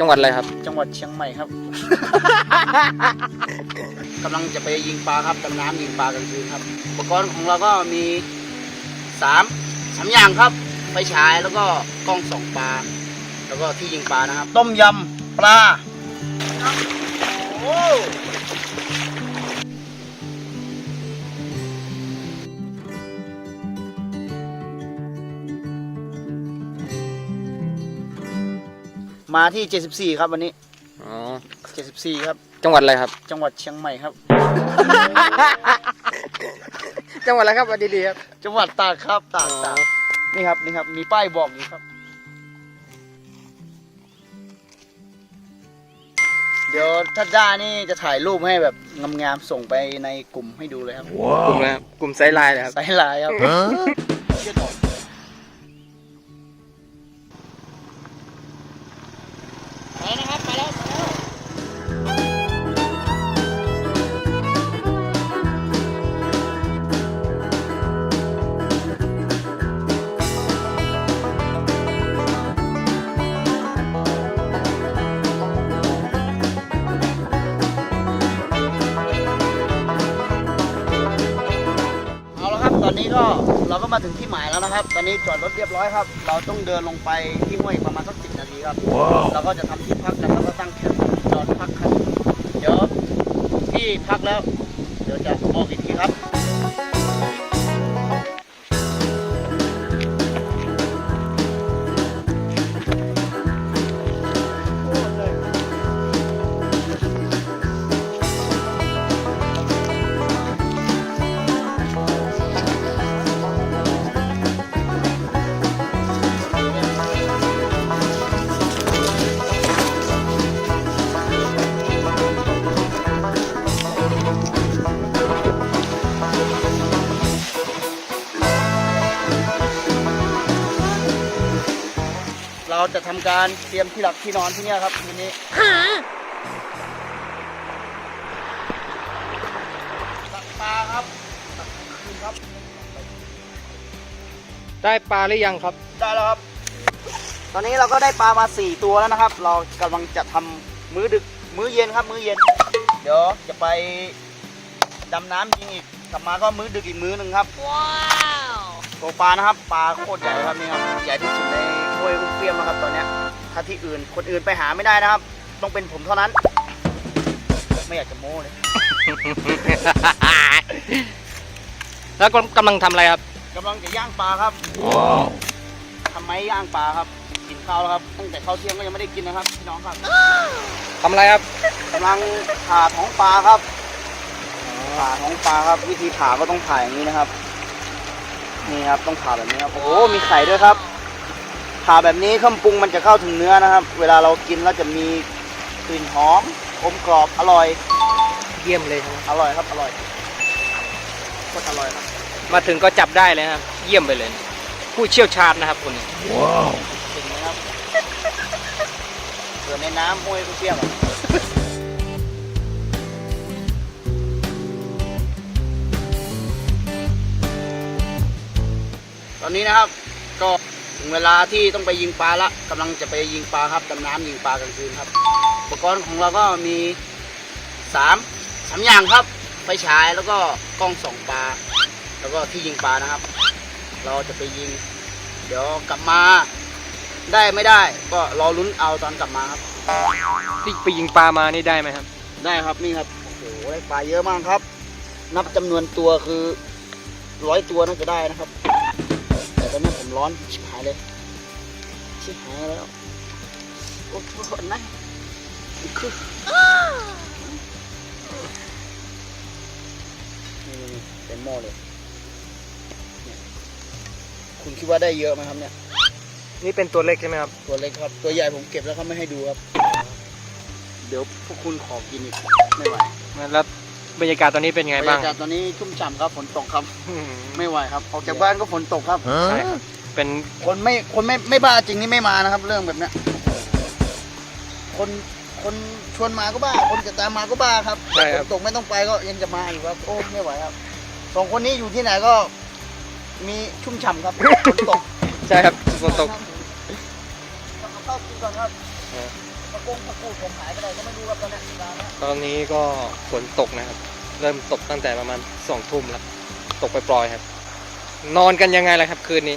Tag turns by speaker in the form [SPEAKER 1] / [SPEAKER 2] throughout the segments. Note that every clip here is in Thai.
[SPEAKER 1] จังหวัดอะไรครับ
[SPEAKER 2] จังหวัดเชียงใหม่ครับ กำลังจะไปยิงปลาครับดำน้ำยิงปลากลางคืนครับ อุปกรณ์ของเราก็มีสามสามอย่างครับไฟฉายแล้วก็กล้องส่องปลา แล้วก็ที่ยิงปลานะครับ ต้มยำปลาโอ้ มาที่ 74 ครับวันนี้
[SPEAKER 1] อ๋อ
[SPEAKER 2] 74 ครับ
[SPEAKER 1] จังหวัดอะไรครับ
[SPEAKER 2] จังหวัดเชียงใหม่ครับ
[SPEAKER 1] จังหวัดอะไรครับวันดีๆครับ
[SPEAKER 2] จังหวัดตากครับตากตากนี่ครับนี่ครับมีป้ายบอกอยู่ครับ เดี๋ยวถ้าได้นี่จะถ่ายรูปให้แบบงามๆส่งไปในกลุ่มให้ดูเลยครับ
[SPEAKER 1] กลุ่มอะไรครับ กลุ่มไซไลน์เหรอครับ
[SPEAKER 2] สายลายครับ เชื่อต่อ นนี้ก็เราก็มาถึงที่หมายแล้วนะครับ ตอนนี้จอดรถเรียบร้อยครับ เราต้องเดินลงไปที่ห้วยประมาณสักสิบนาทีครับ เราก็จะทำที่พักกันแล้วก็ตั้งแคมป์จอดพักครับ เดี๋ยวที่พักแล้ว เดี๋ยวจะบอกอีกทีครับ จะทำการเตรียมที่หลับที่นอนที่เนี่ยครับคืนนี้ตักปลาครับตักคืนครับ
[SPEAKER 1] ได้ปลาหรือยังครับ
[SPEAKER 2] ได้แล้วครับ ตอนนี้เราก็ได้ปลามา4ตัวแล้วนะครับ เรากำลังจะทำมื้อดึกมื้อเย็นครับ มื้อเย็น เดี๋ยวจะไปดำน้ำยิงอีกกลับมาก็มื้อดึกอีกมื้อหนึ่งครับว้าว ตัวปลานะครับปลาโคตรใหญ่เลยครับนี่ครับใหญ่ที่สุดในห้วยอุ้มเปี้ยมนะครับตอนเนี้ยถ้าที่อื่นคนอื่นไปหาไม่ได้นะครับ ต้องเป็นผมเท่านั้น ไม่อยากจะโม้เลย
[SPEAKER 1] แล้วก็กำลังทำอะไรครับ
[SPEAKER 2] กำลังจะย่างปลาครับทำไมย่างปลาครับกินข้าวแล้วครับตั้งแต่ข้าวเที่ยงก็ยังไม่ได้กินนะครับพี่น้องครับ
[SPEAKER 1] ทำอะไรครับ
[SPEAKER 2] กำลังผ่าท้องปลาครับผ่าท้องปลาครับ วิธีผ่าก็ต้องผ่าอย่างนี้นะครับ นี่ครับต้องผ่าแบบนี้ครับ โอ้โหมีไข่ด้วยครับ ผ่าแบบนี้เครื่องปรุงมันจะเข้าถึงเนื้อนะครับ เวลาเรากินแล้วจะมีกลิ่นหอมอมกรอบอร่อย
[SPEAKER 1] เยี่ยมเลยครับ
[SPEAKER 2] อร่อยครับอร่อยโคตรอร่อยครับ
[SPEAKER 1] มาถึงก็จับได้เลยครับ เยี่ยมไปเลย ผู้เชี่ยวชาญนะครับคนนี้
[SPEAKER 2] เก่งไหมครับเกิดในน้ำห้วยเปรี้ยวอ อนนี้นะครับ ก็ถึงเวลาที่ต้องไปยิงปลาละกำลังจะไปยิงปลาครับดำน้ำยิงปลากลางคืนครับ อุปกรณ์ของเราก็มีสามสามอย่างครับไฟฉายแล้วก็กล้องส่องปลา แล้วก็ที่ยิงปลานะครับ เราจะไปยิง เดี๋ยวกลับมาได้ไม่ได้ ก็รอลุ้นเอาตอนกลับมาครับ
[SPEAKER 1] ที่ไปยิงปลามานี่ได้ไหมครับ
[SPEAKER 2] ได้ครับนี่ครับโอ้โหได้ปลาเยอะมากครับ นับจำนวนตัวคือร้อยตัวน่าจะได้นะครับ แต่ตอนนี้ผมร้อนชิบหายเลยชิบหายแล้วโอ้โหนะคือนี่ๆเต็มหม้อเลยเนี่ยคุณคิดว่าได้เยอะไหมครับเนี่ย
[SPEAKER 1] นี่เป็นตัวเล็กใช่ไหมครับ
[SPEAKER 2] ตัวเล็กครับ ตัวใหญ่ผมเก็บแล้วเขาไม่ให้ดูครับ เดี๋ยวพวกคุณขอกินอีกไม่ไหว
[SPEAKER 1] แล้ว บรรยากาศตอนนี้เป็นไง
[SPEAKER 2] บรร
[SPEAKER 1] บ้าง
[SPEAKER 2] ยากาศตอนนี้ชุ่มฉ่ำครับฝนตกครับ
[SPEAKER 1] อืม
[SPEAKER 2] ไม่ไหวครับออกจากบ้านก็ฝนตกครับ
[SPEAKER 1] ใช่ครับเป็น
[SPEAKER 2] คนไม่คนไม่ไม่บ้าจริงนี่ไม่มานะครับ เรื่องแบบเนี้ยคนคนชวนมาก็บ้า คนจะตามมาก็บ้าครับ
[SPEAKER 1] ใช่
[SPEAKER 2] ฝ
[SPEAKER 1] ครับ
[SPEAKER 2] นตกไม่ต้องไปก็ยังจะมาอยู่ครับ โอ้ไม่ไหวครับสองคนนี้อยู่ที่ไหนก็ มีชุ่มฉ่ำครับฝนตก
[SPEAKER 1] ใช่ครับฝนตก
[SPEAKER 2] ทำกับข้าวกินก่อนครับ
[SPEAKER 1] เออ
[SPEAKER 2] กับกงผักกูดผมหายไปไหนก็ไม่รู้ครับตอนเนี้ยร้านเนี้ย
[SPEAKER 1] ตอนนี้ก็ฝนตกนะครับ เริ่มตกตั้งแต่ประมาณสองทุ่มแล้ว ตกไปปล่อยๆครับ นอนกันยังไงล่ะครับ คืนนี้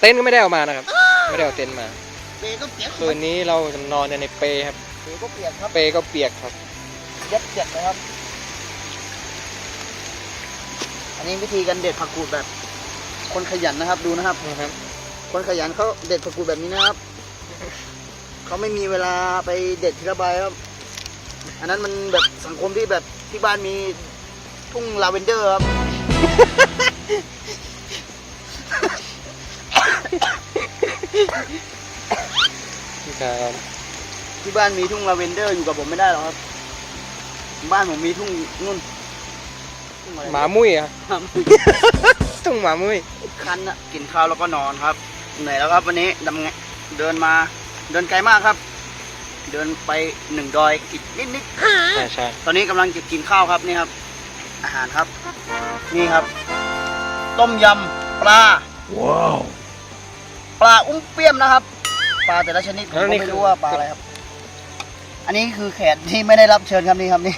[SPEAKER 1] เต็นท์ก็ไม่ได้เอามานะครับ ไม่ได้เอาเต็นท์มา
[SPEAKER 2] เปก็เปียก
[SPEAKER 1] คืนนี้เราจะนอนกันในเปรครับ
[SPEAKER 2] เปก็เปียกครับ
[SPEAKER 1] เปรก็เปียกครับ
[SPEAKER 2] เย็ดเจ็ดเลยครับ อันนี้วิธีการเด็ดผักกูดแบบ คนขยันนะครับดูนะครับ
[SPEAKER 1] นะครับ
[SPEAKER 2] คนขยันเขาเด็ดผักกูดแบบนี้นะครับ เขาไม่มีเวลาไปเด็ดทีละใบครับ อันนั้นมันแบบสังคมที่แบบที่บ้านมีทุ่งลาเวนเดอร์ครับ
[SPEAKER 1] ครับ
[SPEAKER 2] ที่บ้านมีทุ่งลาเวนเดอร์อยู่กับผมไม่ได้หรอกครับ บ้านผมมีทุ่งนู่นทุ่งอะไร
[SPEAKER 1] หมามุ้ยอะ
[SPEAKER 2] หมามุ้ย
[SPEAKER 1] ต้องหมามุ้ย
[SPEAKER 2] คันอะกินข้าวแล้วก็นอนครับ เหนื่อยแล้วครับวันนี้ดำไงเดินมา เดินไกลมากครับ เดินไปหนึ่งดอยอีกนิดนิด
[SPEAKER 1] ใช่ใช่
[SPEAKER 2] ๆตอนนี้กำลังจะกินข้าวครับนี่ครับ อาหารครับ นี่ครับ ต้มยำปลา
[SPEAKER 1] ว้าว
[SPEAKER 2] ปลาอุ้มเปี้ยมนะครับ ปลาแต่ละชนิดผมก็ไม่รู้ว่าปลาอะไรครับ อันนี้คือแขกที่ไม่ได้รับเชิญครับนี่ครับนี่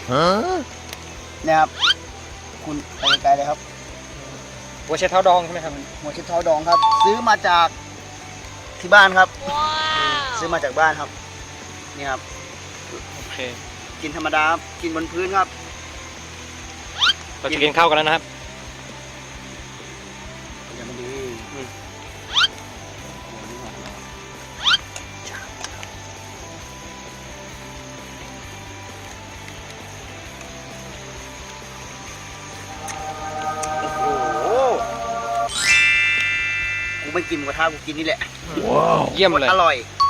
[SPEAKER 2] นี่ครับ คุณไปไกลๆเลยครับ
[SPEAKER 1] หัวเชดเท้าดองใช่ไหมครับ
[SPEAKER 2] หัวชิดเท้าดองครับ ซื้อมาจากที่บ้านครับ ซื้อมาจากบ้านครับ นี่ครับ
[SPEAKER 1] โอเค
[SPEAKER 2] กินธรรมดาครับกินบนพื้นครับ
[SPEAKER 1] เราจะกินข้าวกันแล้วนะครับ
[SPEAKER 2] ยังไม่ดีอืมโอ้โหกูไม่กินหมูกระทะกูกินนี่แหละ
[SPEAKER 1] เยี่ยมเลย
[SPEAKER 2] อร่อย
[SPEAKER 1] คือ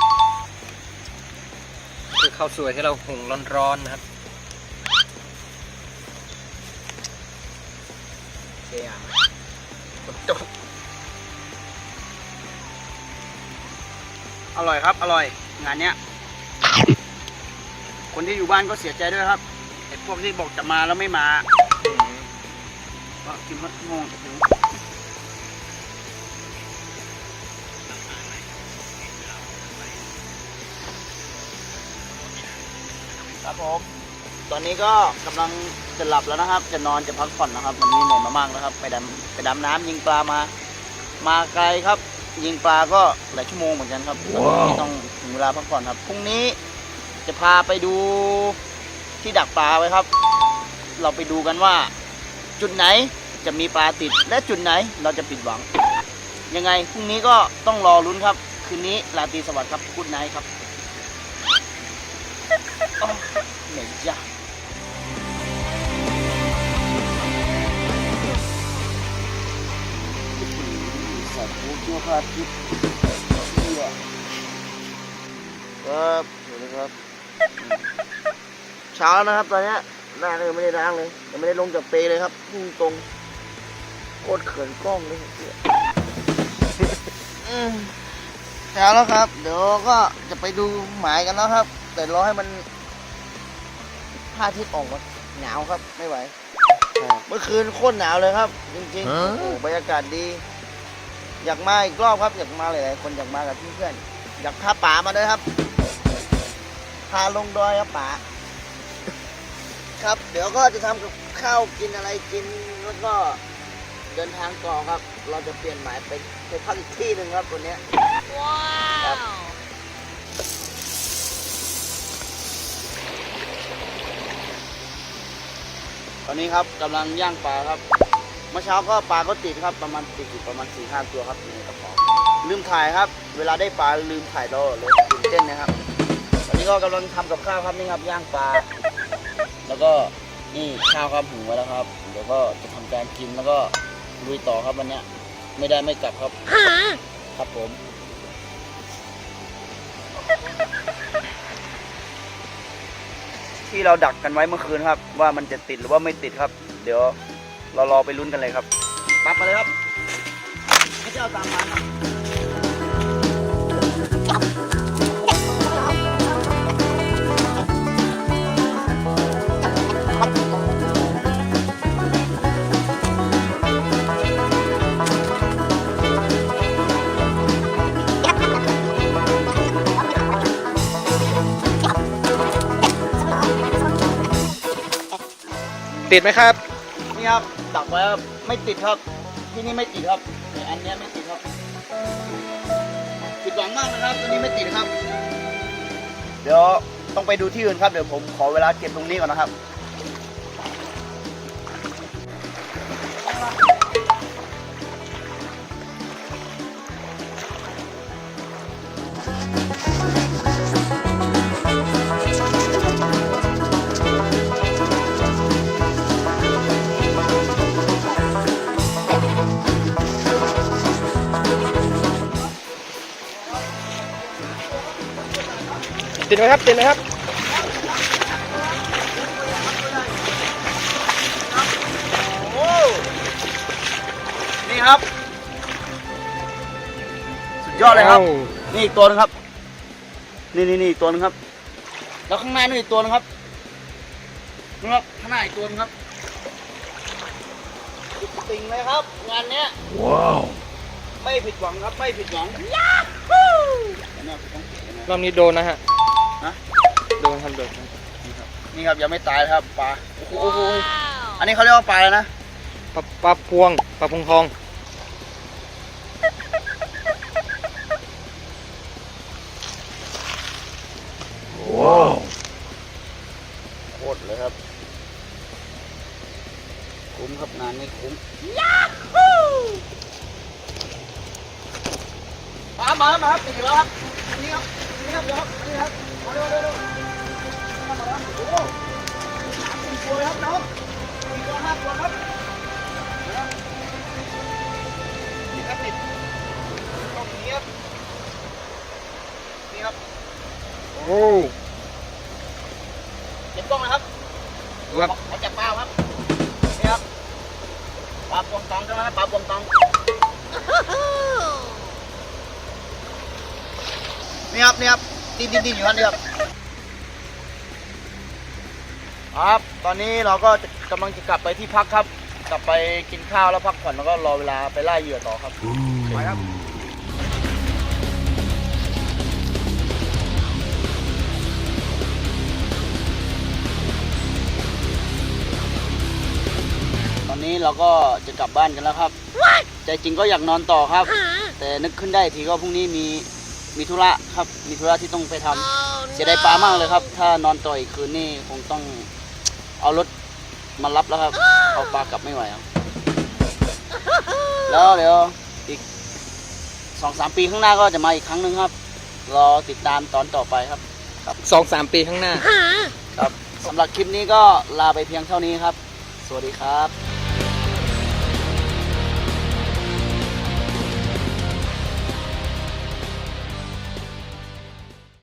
[SPEAKER 1] ข้าวสวยที่เราหุงร้อนๆนะครับ
[SPEAKER 2] เชียร์จบอร่อยครับ อร่อย งานเนี้ย คนที่อยู่บ้านก็เสียใจด้วยครับไอ้พวกที่บอกจะมาแล้วไม่มาก็กินมัดงง ครับผม ตอนนี้ก็กำลังจะหลับแล้วนะครับ จะนอนจะพักผ่อนนะครับวันนี้เหนื่อยมามากนะครับ ไปดำไปดำน้ำยิงปลามา มาไกลครับ ยิงปลาก็หลายชั่วโมงเหมือนกันครับตอนนี้ต้องถึงเวลาพักผ่อนครับพรุ่งนี้จะพาไปดูที่ดักปลาไว้ครับ เราไปดูกันว่า จุดไหนจะมีปลาติด และจุดไหนเราจะปิดหวัง ยังไงพรุ่งนี้ก็ต้องรอลุ้นครับ คืนนี้ราตรีสวัสดิ์ครับกุดไนท์ครับอ้าว เหนื่อยจ้ะสัตว์ผู้ชั่วพลาดคิดเหี้ยครับสวัสดีครับ เช้าแล้วนะครับตอนเนี้ยหน้าก็ยังไม่ได้ล้างเลยยังไม่ได้ลงจากเปลเลยครับพุ่งตรงโคตรเขินกล้องเลยเหี้ยอืมเช้าแล้วครับ เดี๋ยวก็จะไปดูหมายกันแล้วครับ แต่รอให้มันพระอาทิตย์ออกมาหนาวครับไม่ไหว เมื่อคืนโคตรหนาวเลยครับ จริงๆโอ้โหบรรยากาศดี อยากมาอีกรอบครับอยากมาหลายๆคนอยากมากับเพื่อนๆอยากพาป๋ามาด้วยครับ พาลงดอยครับป๋าครับ เดี๋ยวก็จะทำกับข้าวกินอะไรกินแล้วก็เดินทางต่อครับ เราจะเปลี่ยนหมายไปไปพักอีกที่หนึ่งครับวันเนี้ยครับต อนนี้ครับกำลังย่างปลาครับ เมื่อเช้าก็ปลาก็ติดครับประมาณติดอยู่ประมาณสี่ห้าตัวครับอยู่ในกระป๋องลืมถ่ายครับ เวลาได้ปลาลืมถ่ายตลอดเลยตื่นเต้นนะครับตอนนี้ก็กำลังทำกับข้าวครับนี่ครับย่างปลาแล้วก็นี่ข้าวครับหุงไว้แล้วครับ เดี๋ยวก็จะทำการกินแล้วก็ลุยต่อครับวันเนี้ยไม่ได้ไม่กลับครับ ครับผม ที่เราดักกันไว้เมื่อคืนครับ ว่ามันจะติดหรือว่าไม่ติดครับ เดี๋ยวเรารอไปลุ้นกันเลยครับ ปั๊บมาเลยครับให้เจ้าตามมาครับ
[SPEAKER 1] ติดไหมครับ
[SPEAKER 2] นี่ครับดักไว้ครับไม่ติดครับ ที่นี่ไม่ติดครับแต่อันเนี้ยไม่ติดครับผิดหวังมากนะครับตัวนี้ไม่ติดครับ เดี๋ยวต้องไปดูที่อื่นครับเดี๋ยวผมขอเวลาเก็บตรงนี้ก่อนนะครับ
[SPEAKER 1] ไหมครับติดไหมครับ
[SPEAKER 2] โอ้นี่ครับ สุดยอดเลยครับ นี่อีกตัวหนึงครับ นี่นี่นี่อีกตัวหนึงครับ แล้วข้างหน้านี่อีกตัวหนึงครับนี่ครับข้างหน้าอีกตัวหนึงครับสุดติงเลยครับ งานเนี้ย ว้าว ไม่ผิดหวังครับ ไม่ผิดหวังยาฮูเนี่ยต้องเก็บนะ
[SPEAKER 1] รอบนี้โดนนะฮะ
[SPEAKER 2] ฮะ
[SPEAKER 1] โดนครับโดนครับ
[SPEAKER 2] นี่ครับนี่ครับยังไม่ตายครับปลาโอ้โหอันนี้เขาเรียกว่าปลาอะไรนะ
[SPEAKER 1] ปลาปลาพวงปลาพวงทอง
[SPEAKER 2] โคตรเลยครับ คุ้มครับงานนี้คุ้มมามามาครับติดแล้วครับนี่ครับนี่ครับเดี๋ยวครับนี่ครับมาเร็วเร็วเร็วมามาครับโอ้โหสามสี่ตัวเลยครับน้องสี่ตัวห้าตัวครับนะครับติดครับติดตรงนี้ครับนี่ครับ
[SPEAKER 1] โอ้
[SPEAKER 2] เก็บกล้องนะครับ
[SPEAKER 1] ครับ
[SPEAKER 2] เขาจับปลาครับ นี่ครับ ปลาปวงตองใช่ไหมครับ ปลาปวงตอง นี่ครับ นี่ครับ ดิ้นดิ้นดิ้นอยู่ครับนี่ครับครับ ตอนนี้เราก็จะกำลังจะกลับไปที่พักครับ กลับไปกินข้าวแล้วพักผ่อนแล้วก็รอเวลาไปไล่เหยื่อต่อครับไปครับตอนนี้เราก็จะกลับบ้านกันแล้วครับ ใจจริงก็อยากนอนต่อครับ แต่นึกขึ้นได้ทีก็พรุ่งนี้มี มีธุระครับ มีธุระที่ต้องไปทำเสียดายปลามากเลยครับ ถ้านอนต่ออีกคืนนี่คงต้องเอารถมารับแล้วครับ เอาปลากลับไม่ไหวครับแล้วเดี๋ยวอีกสองสามปีข้างหน้าก็จะมาอีกครั้งหนึ่งครับ รอติดตามตอนต่อไปครับ
[SPEAKER 1] สองสามปีข้างหน้า
[SPEAKER 2] ครับสำหรับคลิปนี้ก็ลาไปเพียงเท่านี้ครับ สวัสดีครับ